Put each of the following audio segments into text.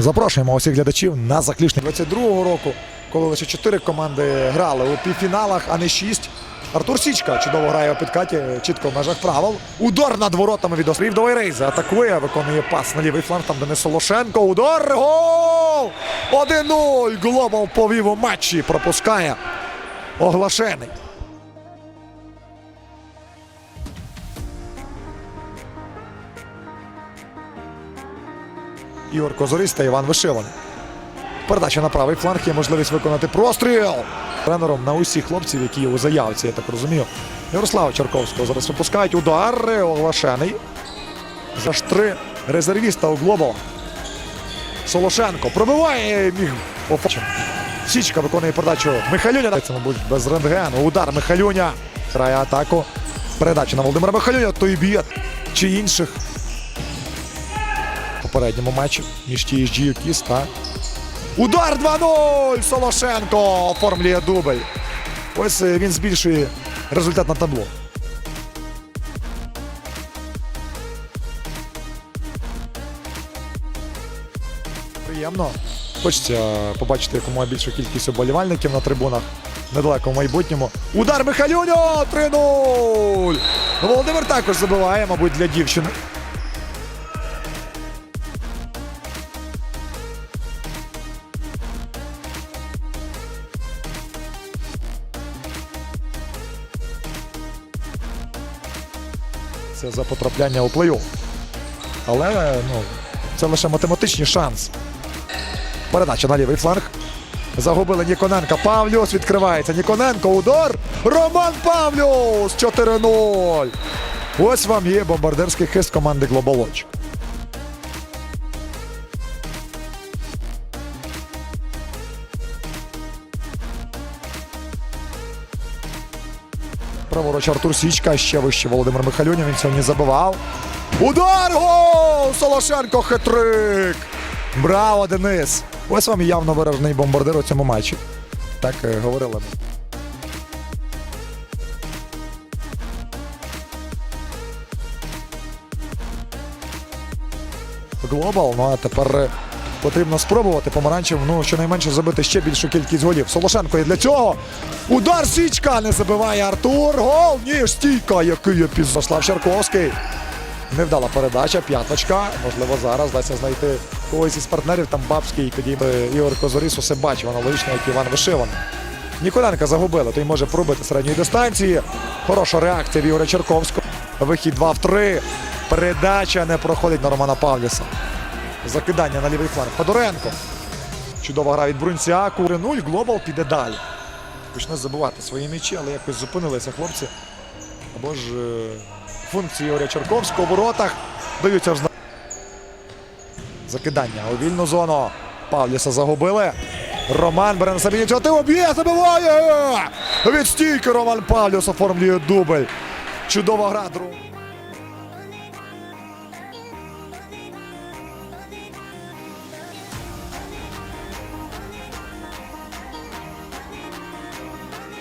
Запрошуємо усіх глядачів на заключний 22-го року, коли лише чотири команди грали у півфіналах, а не шість. Артур Січка чудово грає у підкаті, чітко в межах правил. Удар над воротами від острів до Рейза. Атакує, виконує пас на лівий фланг. Там Денис Солошенко. Удар. Гол! 1-0. Глобал повів у матчі. Пропускає. Оглашений. Ігор Козоріс та Іван Вишиваний. Передача на правий фланг є можливість виконати простріл. Тренером на усіх хлопців, які є у заявці, я так розумію. Ярослава Чарковського зараз випускають удар. Оглашений. За штри резервіста у Глобала. Солошенко пробиває міг. Січка виконує передачу Михайлюня. Це, мабуть, без рентгену. Удар Михайлюня. Грає атаку. Передача на Володимира Михайлюня. Той б'є чи інших. Попередньому матчі між TSG і Кіс та Удар 2-0! Солошенко оформлює дубль. Ось е, він збільшує результат на табло. Приємно. Хочеться побачити якомога більшу кількість оболівальників на трибунах. Недалеко в майбутньому. Удар Михайлюньо! 3-0! Володимир також забиває, мабуть, для дівчини. Це за потрапляння у плей-офф. Але ну, це лише математичний шанс. Передача на лівий фланг. Загубили Ніконенка. Павлюс відкривається. Ніконенко. Удар. Роман Павлюс. 4-0. Ось вам є бомбардирський хист команди Глобалоч. Праворуч Артур Січка, ще вище Володимир Михайлюнін. Він сьогодні забивав. Удар! Гол! Солошенко хитрик! Браво, Денис! Ось вам явно виражений бомбардир у цьому матчі. Так е, говорили. Глобал, ну а тепер е, потрібно спробувати помаранчев, ну щонайменше забити ще більшу кількість голів. Солошенко і для цього. Удар Січка не забиває Артур. Гол! Ні, стійка, який епізод. Заслав Шарковський. Невдала передача, п'яточка. Можливо, зараз вдасться знайти когось із партнерів. Там Бабський, тоді Ігор Козоріс усе бачив аналогічно, як Іван Вишиваний. Ніколенка загубили, той може пробити середньої дистанції. Хороша реакція в Ігоря Черковського. Вихід 2 в 3. Передача не проходить на Романа Павліса. Закидання на лівий фланг. Федоренко. Чудова гра від Брунцяку. 3-0. Глобал піде далі. Почне забувати свої м'ячі, але якось зупинилися хлопці. Або ж е, функції Ігоря Черковського в воротах даються в знак. Закидання у вільну зону. Павліса загубили. Роман бере на себе ініціативу. Б'є, забиває! Від стійки Роман Павліс оформлює дубль. Чудова гра.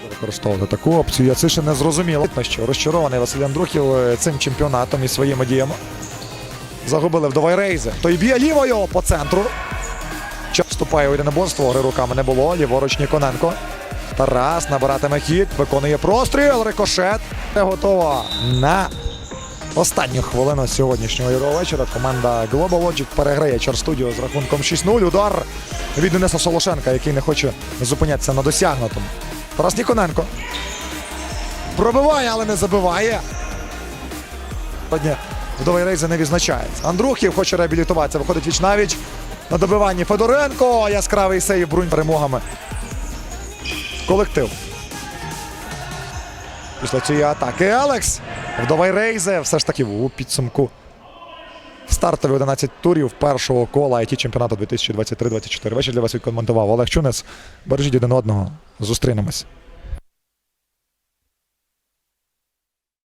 Використовувати таку опцію. Я це ще не зрозуміло. Що розчарований Василь Андрухів е, цим чемпіонатом і своїми діями. Загубили вдовай рейзи. Той б'є лівою по центру. Час вступає у єдиноборство, гри руками не було. Ліворуч Ніконенко. Тарас набиратиме хід, виконує простріл, рикошет. Готова на останню хвилину сьогоднішнього ігрового вечора. Команда Global Logic переграє Чар-студіо з рахунком 6-0. Удар від Дениса Солошенка, який не хоче зупинятися на досягнутому. Тарас Ніконенко. Пробиває, але не забиває. Сьогодні вдовий рейзи не відзначається. Андрухів хоче реабілітуватися. Виходить віч навіч на добиванні Федоренко. Яскравий сейв Брунь перемогами. Колектив. Після цієї атаки Алекс. Вдовий рейзе все ж таки у підсумку. Стартові 11 турів першого кола IT чемпіонату 2023-2024. Вечір для вас відкоментував Олег Чунес. Бережіть один одного. Зустрінемось.